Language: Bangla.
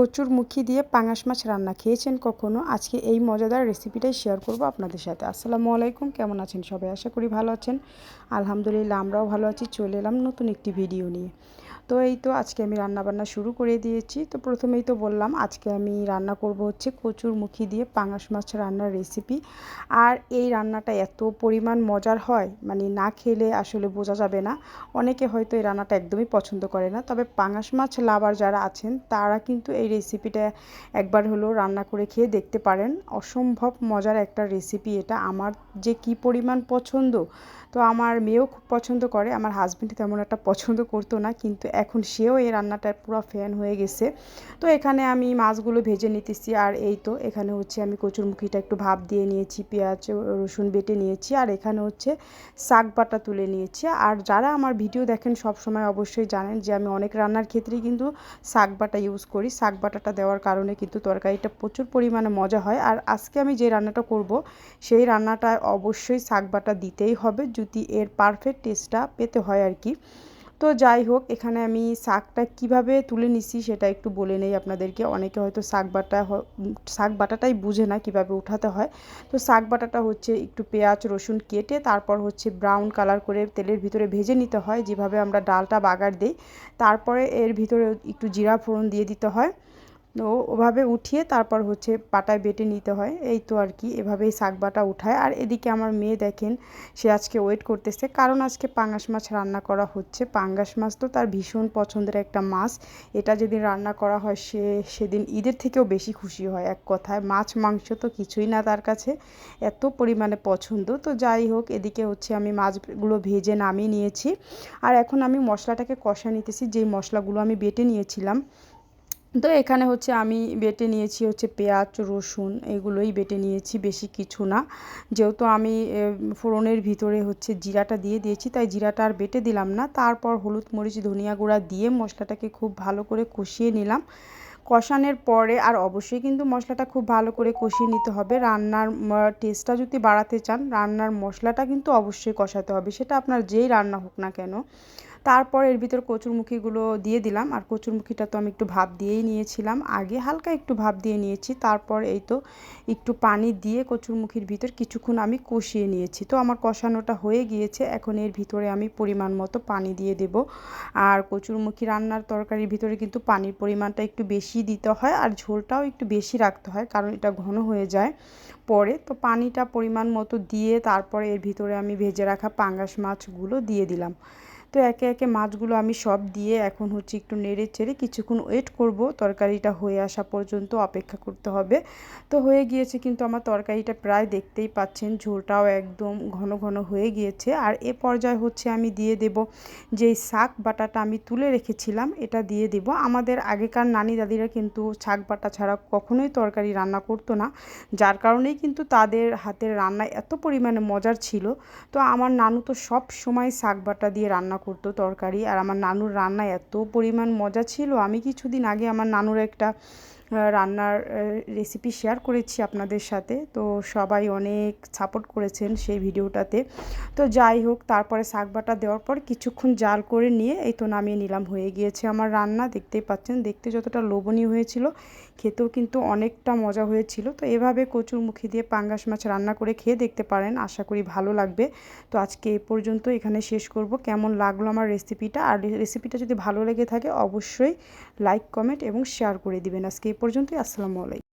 কচুর মুখি দিয়ে পাঙাশ মাছ রান্না খেয়েছেন কখনো? আজকে এই মজাদার রেসিপিটাই শেয়ার করব আপনাদের সাথে। আসসালামু আলাইকুম, কেমন আছেন সবাই? আশা করি ভালো আছেন। আলহামদুলিল্লাহ, আমরাও ভালো আছি। চলে এলাম নতুন একটি ভিডিও নিয়ে। তো এই তো আজকে আমি রান্না বান্না শুরু করে দিয়েছি। তো প্রথমেই তো বললাম, আজকে আমি রান্না করব হচ্ছে কচুর মুখি দিয়ে পাঙাশ মাছ রান্নার রেসিপি আর এই রান্নাটা এত পরিমাণ মজার হয় মানে না খেলে আসলে বোঝা যাবে না। অনেকে হয়তো এই রান্নাটা একদমই পছন্দ করে না। তবে পাঙাশ মাছ লাভার যারা আছেন, তারা কিন্তু এই রেসিপিটা একবার হলেও রান্না করে খেয়ে দেখতে পারেন। অসম্ভব মজার একটা রেসিপি এটা। আমার যে কি পরিমাণ পছন্দ, তো আমার মেয়েও খুব পছন্দ করে। আমার হাজব্যান্ড তেমন একটা পছন্দ করতো না, কিন্তু এখন সেও এই রান্নাটার পুরো ফ্যান হয়ে গেছে। তো এখানে আমি মাছগুলো ভেজে নিতেছি আর এই তো, এখানে হচ্ছে আমি কচুরমুখিটা একটু ভাপ দিয়ে নিয়েছি, পেঁয়াজ, রসুন বেটে নিয়েছি আর এখানে হচ্ছে শাক বাটা তুলে নিয়েছি। আর যারা আমার ভিডিও দেখেন সব সময় অবশ্যই জানেন যে আমি অনেক রান্নার ক্ষেত্রেই কিন্তু শাক বাটা ইউজ করি। শাক বাটাটা দেওয়ার কারণে কিন্তু তরকারিটা প্রচুর পরিমাণে মজা হয়। আর আজকে আমি যে রান্নাটা করব, সেই রান্নাটা অবশ্যই শাক বাটা দিতেই হবে যদি এর পারফেক্ট টেস্টটা পেতে হয় আর কি। তো যাই হোক, এখানে আমি শাকটা কীভাবে তুলে নিছি সেটা একটু বলে নেই আপনাদেরকে। অনেকে হয়তো শাক বাটা শাক বাটাটাই বুঝে না কীভাবে উঠাতে হয়। তো শাক বাটাটা হচ্ছে একটু পেঁয়াজ, রসুন কেটে তারপর হচ্ছে ব্রাউন কালার করে তেলের ভিতরে ভেজে নিতে হয়। যেভাবে আমরা ডালটা বাগার দিই, তারপরে এর ভিতরে একটু জিরা ফোড়ন দিয়ে দিতে হয়। তো ওভাবে উঠিয়ে তারপর হচ্ছে পাটায় বেটে নিতে হয়। এই তো আর কি, এভাবেই শাক বাটা উঠায়। আর এদিকে আমার মেয়ে দেখেন, সে আজকে ওয়েট করতেছে। কারণ আজকে পাঙ্গাস মাছ রান্না করা হচ্ছে। পাঙ্গাস মাছ তো তার ভীষণ পছন্দের একটা মাছ। এটা যেদিন রান্না করা হয়, সে সেদিন ঈদের থেকেও বেশি খুশি হয় এক কথায়। মাছ, মাংস তো কিছুই না তার কাছে। এত পরিমাণে পছন্দ। তো যাই হোক, এদিকে হচ্ছে আমি মাছগুলো ভেজে নামিয়ে নিয়েছি। আর এখন আমি মশলাটাকে কষা নিতেছি। যেই মশলাগুলো আমি বেটে নিয়েছিলাম তো এখানে হচ্ছে আমি বেটে নিয়েছি হচ্ছে পেঁয়াজ, রসুন, এগুলোই বেটে নিয়েছি, বেশি কিছু না। যেহেতু আমি ফোড়নের ভিতরে হচ্ছে জিরাটা দিয়ে দিয়েছি, তাই জিরাটা আর বেটে দিলাম না। তারপর হলুদ, মরিচ, ধনিয়া গুঁড়া দিয়ে মশলাটাকে খুব ভালো করে কষিয়ে নিলাম। কষানোর পরে আর অবশ্যই কিন্তু মশলাটা খুব ভালো করে কষিয়ে নিতে হবে। রান্নার টেস্টটা যদি বাড়াতে চান, রান্নার মশলাটা কিন্তু অবশ্যই কষাতে হবে। সেটা আপনার যেই রান্না হোক না কেন। তারপর এর ভিতর কচুরমুখিগুলো দিয়ে দিলাম। আর কচুরমুখিটা তো আমি একটু ভাপ দিয়েই নিয়েছিলাম। আগে হালকা একটু ভাপ দিয়ে নিয়েছি। তারপর এই তো একটু পানি দিয়ে কচুরমুখির ভিতর কিছুক্ষণ আমি কষিয়ে নিয়েছি। তো আমার কষানোটা হয়ে গিয়েছে। এখন এর ভিতরে আমি পরিমাণ মতো পানি দিয়ে দেব। আর কচুরমুখী রান্নার তরকারির ভিতরে কিন্তু পানির পরিমাণটা একটু বেশি দিতে হয় আর ঝোলটাও একটু বেশি রাখতে হয় কারণ এটা ঘন হয়ে যায় পরে। তো পানিটা পরিমাণ মতো দিয়ে তারপরে এর ভিতরে আমি ভেজে রাখা পাঙ্গাস মাছগুলো দিয়ে দিলাম। তো একে একে মাছগুলো আমি সব দিয়ে এখন হচ্ছে একটু নেড়ে চেড়ে কিছুক্ষণ ওয়েট করব। তরকারিটা হয়ে আসা পর্যন্ত অপেক্ষা করতে হবে। তো হয়ে গিয়েছে কিন্তু আমার তরকারিটা প্রায় দেখতেই পাচ্ছেন, ঝোলটাও একদম ঘন ঘন হয়ে গিয়েছে। আর এ পর্যায়ে হচ্ছে আমি দিয়ে দেব যেই শাক বাটাটা আমি তুলে রেখেছিলাম, এটা দিয়ে দেব। আমাদের আগেকার নানি দাদিরা কিন্তু শাক বাটা ছাড়া কখনোই তরকারি রান্না করতো না। যার কারণেই কিন্তু তাদের হাতের রান্না এত পরিমাণে মজার ছিল। তো আমার নানু তো সব সময় শাক বাটা দিয়ে রান্না করতো তরকারি আর আমার নানুর রান্না এত পরিমাণ মজা ছিল। আমি কিছুদিন আগে আমার নানুর একটা রান্নার রেসিপি শেয়ার করেছি আপনাদের সাথে। তো সবাই অনেক সাপোর্ট করেছেন সেই ভিডিওটাতে। তো যাই হোক, তারপরে শাক বাটা দেওয়ার পর কিছুক্ষণ জাল করে নিয়ে এই তো নামিয়ে নিলাম। হয়ে গিয়েছে আমার রান্না। দেখতেই পাচ্ছেন, দেখতে যতটা লোভনীয় হয়েছিল। খেতেও কিন্তু অনেকটা মজা হয়েছিল। তো এভাবে কচুর মুখি দিয়ে পাঙ্গাস মাছ রান্না করে খেয়ে দেখতে পারেন, আশা করি ভালো লাগবে। তো আজকে এ পর্যন্ত এখানে শেষ করব। কেমন লাগল আমার রেসিপিটা? আর রেসিপিটা যদি ভালো লেগে থাকে, অবশ্যই লাইক, কমেন্ট এবং শেয়ার করে দিবেন। আজকে এ পর্যন্তই, আসসালামু আলাইকুম।